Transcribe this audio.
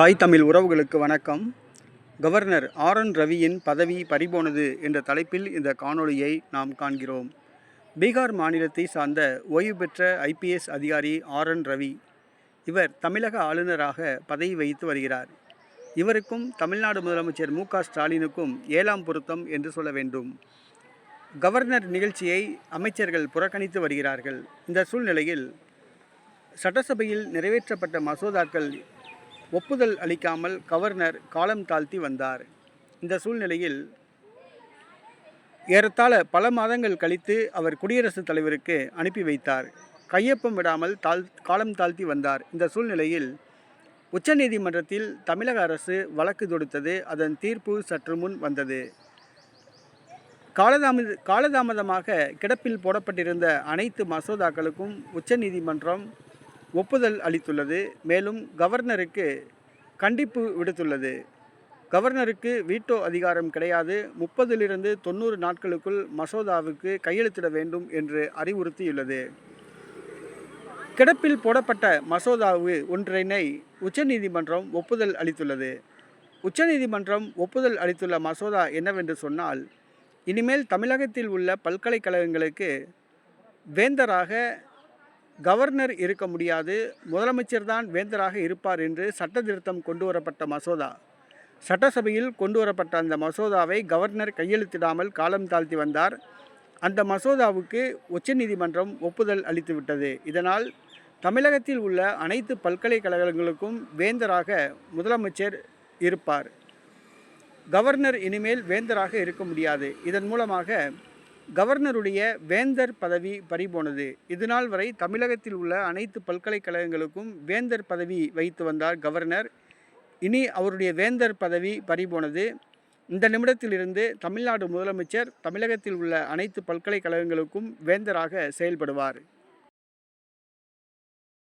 தாய் தமிழ் உறவுகளுக்கு வணக்கம். கவர்னர் ஆர் என் ரவியின் பதவி பறிபோனது என்ற தலைப்பில் இந்த காணொளியை நாம் காண்கிறோம். பீகார் மாநிலத்தை சார்ந்த ஓய்வு பெற்ற ஐபிஎஸ் அதிகாரி ஆர் என் ரவி இவர் தமிழக ஆளுநராக பதவி வகித்து வருகிறார். இவருக்கும் தமிழ்நாடு முதலமைச்சர் மு ஸ்டாலினுக்கும் ஏழாம் பொருத்தம் என்று சொல்ல வேண்டும். கவர்னர் நிகழ்ச்சியை அமைச்சர்கள் புறக்கணித்து வருகிறார்கள். இந்த சூழ்நிலையில் சட்டசபையில் நிறைவேற்றப்பட்ட மசோதாக்கள் ஒப்புதல் அளிக்காமல் கவர்னர் காலம் தாழ்த்தி வந்தார். இந்த சூழ்நிலையில் ஏறத்தாழ பல மாதங்கள் கழித்து அவர் குடியரசுத் தலைவருக்கு அனுப்பி வைத்தார். கையொப்பம் விடாமல் தாழ் காலம் தாழ்த்தி வந்தார். இந்த சூழ்நிலையில் உச்சநீதிமன்றத்தில் தமிழக அரசு வழக்கு தொடுத்தது. அதன் தீர்ப்பு சற்று முன் வந்தது. காலதாமத காலதாமதமாக கிடப்பில் போடப்பட்டிருந்த அனைத்து மசோதாக்களுக்கும் உச்சநீதிமன்றம் ஒப்புதல் அளித்துள்ளது. மேலும் கவர்னருக்கு கண்டிப்பு விடுத்துள்ளது. கவர்னருக்கு வீட்டோ அதிகாரம் கிடையாது. முப்பதிலிருந்து தொண்ணூறு நாட்களுக்குள் மசோதாவுக்கு கையெழுத்திட வேண்டும் என்று அறிவுறுத்தியுள்ளது. கிடப்பில் போடப்பட்ட மசோதாவு ஒன்றினை உச்சநீதிமன்றம் ஒப்புதல் அளித்துள்ளது. உச்சநீதிமன்றம் ஒப்புதல் அளித்துள்ள மசோதா என்னவென்று சொன்னால் இனிமேல் தமிழகத்தில் உள்ள பல்கலைக்கழகங்களுக்கு வேந்தராக கவர்னர் இருக்க முடியாது. முதலமைச்சர் தான் வேந்தராக இருப்பார் என்று சட்ட திருத்தம் கொண்டு வரப்பட்ட மசோதா. சட்டசபையில் கொண்டு வரப்பட்ட அந்த மசோதாவை கவர்னர் கையெழுத்திடாமல் காலம் தாழ்த்தி வந்தார். அந்த மசோதாவுக்கு உச்சநீதிமன்றம் ஒப்புதல் அளித்துவிட்டது இதனால் தமிழகத்தில் உள்ள அனைத்து பல்கலைக்கழகங்களுக்கும் வேந்தராக முதலமைச்சர் இருப்பார். கவர்னர் இனிமேல் வேந்தராக இருக்க முடியாது. இதன் மூலமாக கவர்னருடைய வேந்தர் பதவி பறிபோனது. இதுநாள் வரை தமிழகத்தில் உள்ள அனைத்து பல்கலைக்கழகங்களுக்கும் வேந்தர் பதவி வைத்து வந்தார் கவர்னர். இனி அவருடைய வேந்தர் பதவி பறிபோனது. இந்த நிமிடத்திலிருந்து தமிழ்நாடு முதலமைச்சர் தமிழகத்தில் உள்ள அனைத்து பல்கலைக்கழகங்களுக்கும் வேந்தராக செயல்படுவார்.